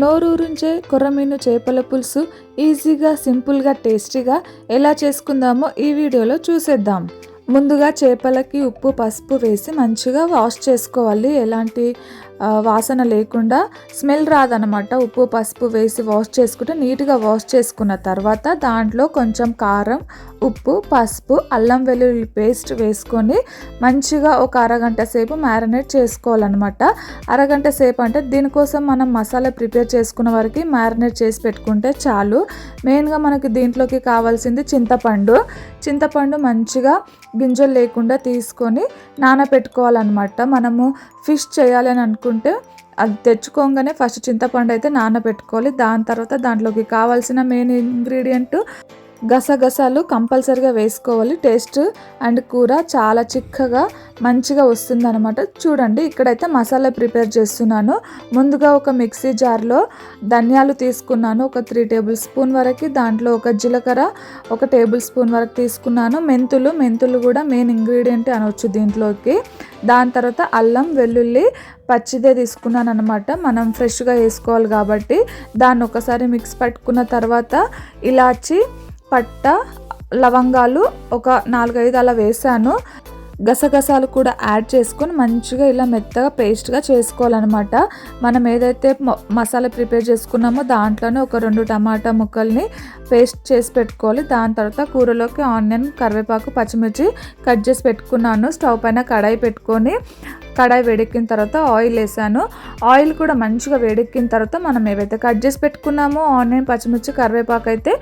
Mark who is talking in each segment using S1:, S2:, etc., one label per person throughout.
S1: నోరూరుంచే కొర్రమీను చేపల పులుసు ఈజీగా సింపుల్గా టేస్టీగా ఎలా చేసుకుందామో ఈ వీడియోలో చూసేద్దాం. ముందుగా చేపలకి ఉప్పు పసుపు వేసి మంచిగా వాష్ చేసుకోవాలి. ఎలాంటి వాసన లేకుండా స్మెల్ రాదనమాట ఉప్పు పసుపు వేసి వాష్ చేసుకుంటే నీట్గా వాష్ చేసుకున్న తర్వాత దాంట్లో కొంచెం కారం ఉప్పు పసుపు అల్లం వెల్లుల్లి పేస్ట్ వేసుకొని మంచిగా ఒక అరగంట సేపు మ్యారినేట్ చేసుకోవాలన్నమాట. అరగంట సేపు అంటే దీనికోసం మనం మసాలా ప్రిపేర్ చేసుకున్న వరకు మ్యారినేట్ చేసి పెట్టుకుంటే చాలు. మెయిన్గా మనకి దీంట్లోకి కావాల్సింది చింతపండు. చింతపండు మంచిగా గింజలు లేకుండా తీసుకొని నానబెట్టుకోవాలన్నమాట మనము ఫిష్ చేయాలని అనుకుంటే అది తెచ్చుకోగానే ఫస్ట్ చింతపండు అయితే నానబెట్టుకోవాలి. దాని తర్వాత దాంట్లోకి కావాల్సిన మెయిన్ ఇంగ్రీడియంట్ గసగసాలు కంపల్సరిగా వేసుకోవాలి. టేస్ట్ అండ్ కూర చాలా చిక్కగా మంచిగా వస్తుంది అనమాట చూడండి ఇక్కడైతే మసాలా ప్రిపేర్ చేస్తున్నాను. ముందుగా ఒక మిక్సీ జార్లో ధనియాలు తీసుకున్నాను. ఒక త్రీ టేబుల్ స్పూన్ వరకు దాంట్లో ఒక జీలకర్ర ఒక టేబుల్ స్పూన్ వరకు తీసుకున్నాను. మెంతులు మెంతులు కూడా మెయిన్ ఇంగ్రీడియంట్ అనవచ్చు దీంట్లోకి. దాని తర్వాత అల్లం వెల్లుల్లి పచ్చిదే తీసుకున్నాను అనమాట మనం ఫ్రెష్గా వేసుకోవాలి కాబట్టి. దాన్ని ఒకసారి మిక్స్ పట్టుకున్న తర్వాత ఇలాచి పట్ట లవంగాలు ఒక నాలుగైదు అలా వేసాను గసగసాలు కూడా యాడ్ చేసుకొని మంచిగా ఇలా మెత్తగా పేస్ట్గా చేసుకోవాలన్నమాట. మనం ఏదైతే మసాలా ప్రిపేర్ చేసుకున్నామో దాంట్లోనే ఒక రెండు టమాటా ముక్కల్ని పేస్ట్ చేసి పెట్టుకోవాలి. దాని తర్వాత కూరలోకి ఆనియన్ కరివేపాకు పచ్చిమిర్చి కట్ చేసి పెట్టుకున్నాను. స్టవ్ పైన కడాయి పెట్టుకొని కడాయి వేడెక్కిన తర్వాత ఆయిల్ వేసాను. ఆయిల్ కూడా మంచిగా వేడెక్కిన తర్వాత మనం ఏవైతే కట్ చేసి పెట్టుకున్నామో ఆనియన్ పచ్చిమిర్చి కరివేపాకు అయితే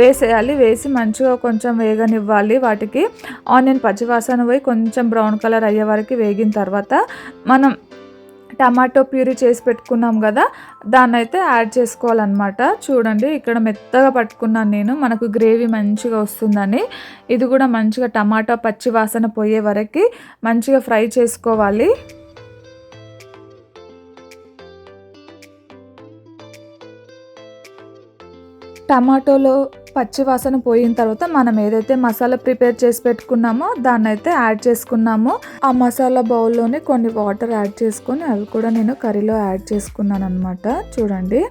S1: వేసేయాలి. వేసి మంచిగా కొంచెం వేగనివ్వాలి వాటికి. ఆనియన్ పచ్చివాసన పోయి కొంచెం బ్రౌన్ కలర్ అయ్యే వరకు వేగిన తర్వాత మనం టమాటో ప్యూరీ చేసి పెట్టుకున్నాం కదా దాన్ని అయితే యాడ్ చేసుకోవాలన్నమాట. చూడండి ఇక్కడ మెత్తగా పట్టుకున్నాను నేను. మనకు గ్రేవీ మంచిగా వస్తుందని. ఇది కూడా మంచిగా టమాటో పచ్చి వాసన పోయే వరకు మంచిగా ఫ్రై చేసుకోవాలి. టమాటోలో పచ్చివాసన పోయిన తర్వాత మనం ఏదైతే మసాలా ప్రిపేర్ చేసి పెట్టుకున్నామో దాన్ని అయితే యాడ్ చేసుకున్నాము. ఆ మసాలా బౌల్లోనే కొన్ని వాటర్ యాడ్ చేసుకొని అవి కూడా నేను కర్రీలో యాడ్ చేసుకున్నాను అనమాట చూడండి.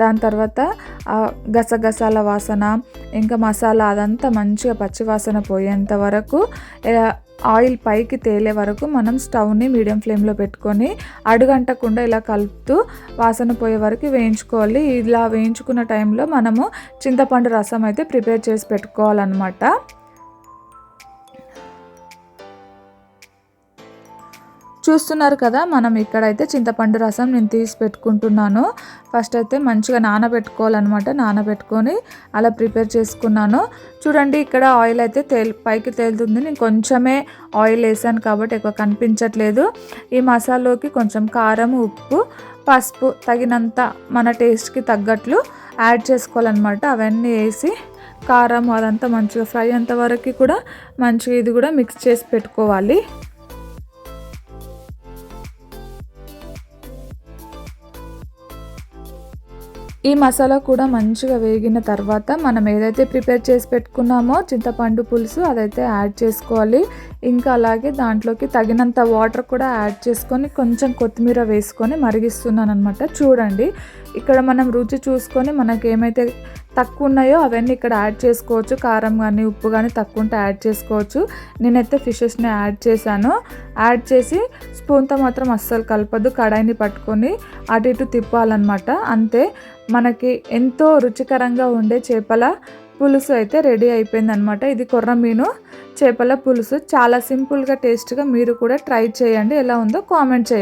S1: దాని తర్వాత గసగసాల వాసన ఇంకా మసాలా అదంతా మంచిగా పచ్చివాసన పోయేంత వరకు ఆయిల్ పైకి తేలే వరకు మనం స్టవ్ని మీడియం ఫ్లేమ్లో పెట్టుకొని అడుగంటకుండా ఇలా కలుపుతూ వాసన పోయే వరకు వేయించుకోవాలి. ఇలా వేయించుకున్న టైంలో మనము చింతపండు రసం అయితే ప్రిపేర్ చేసి పెట్టుకోవాలన్నమాట. చూస్తున్నారు కదా మనం ఇక్కడైతే చింతపండు రసం నేను తీసి పెట్టుకుంటున్నాను. ఫస్ట్ అయితే మంచిగా నానబెట్టుకోవాలన్నమాట నానబెట్టుకొని అలా ప్రిపేర్ చేసుకున్నాను. చూడండి ఇక్కడ ఆయిల్ అయితే తేలి పైకి తేలుతుంది. నేను కొంచెమే ఆయిల్ వేసాను కాబట్టి ఎక్కువ కనిపించట్లేదు. ఈ మసాలోకి కొంచెం కారం ఉప్పు పసుపు తగినంత మన టేస్ట్కి తగ్గట్లు యాడ్ చేసుకోవాలన్నమాట. అవన్నీ వేసి కారం అదంతా మంచిగా ఫ్రై అంతవరకు కూడా మంచిగా ఇది కూడా మిక్స్ చేసి పెట్టుకోవాలి. ఈ మసాలా కూడా మంచిగా వేగిన తర్వాత మనం ఏదైతే ప్రిపేర్ చేసి పెట్టుకున్నామో చింతపండు పులుసు అదైతే యాడ్ చేసుకోవాలి. ఇంకా అలాగే దాంట్లోకి తగినంత వాటర్ కూడా యాడ్ చేసుకొని కొంచెం కొత్తిమీర వేసుకొని మరిగిస్తున్నాను అనమాట చూడండి ఇక్కడ మనం రుచి చూసుకొని మనకి ఏమైతే తక్కువ ఉన్నాయో అవన్నీ ఇక్కడ యాడ్ చేసుకోవచ్చు. కారం కానీ ఉప్పు కానీ తక్కువ ఉంటే యాడ్ చేసుకోవచ్చు. నేనైతే ఫిషెస్ని యాడ్ చేశాను. యాడ్ చేసి స్పూన్తో మాత్రం అస్సలు కలపద్దు కడాయిని పట్టుకొని అటు ఇటు తిప్పాలన్నమాట. అంతే. మనకి ఎంతో రుచికరంగా ఉండే చేపల పులుసు అయితే రెడీ అయిపోయింది అనమాట ఇది కొర్ర మీను చేపల పులుసు. చాలా సింపుల్గా టేస్ట్గా మీరు కూడా ట్రై చేయండి. ఎలా ఉందో కామెంట్ చేయండి.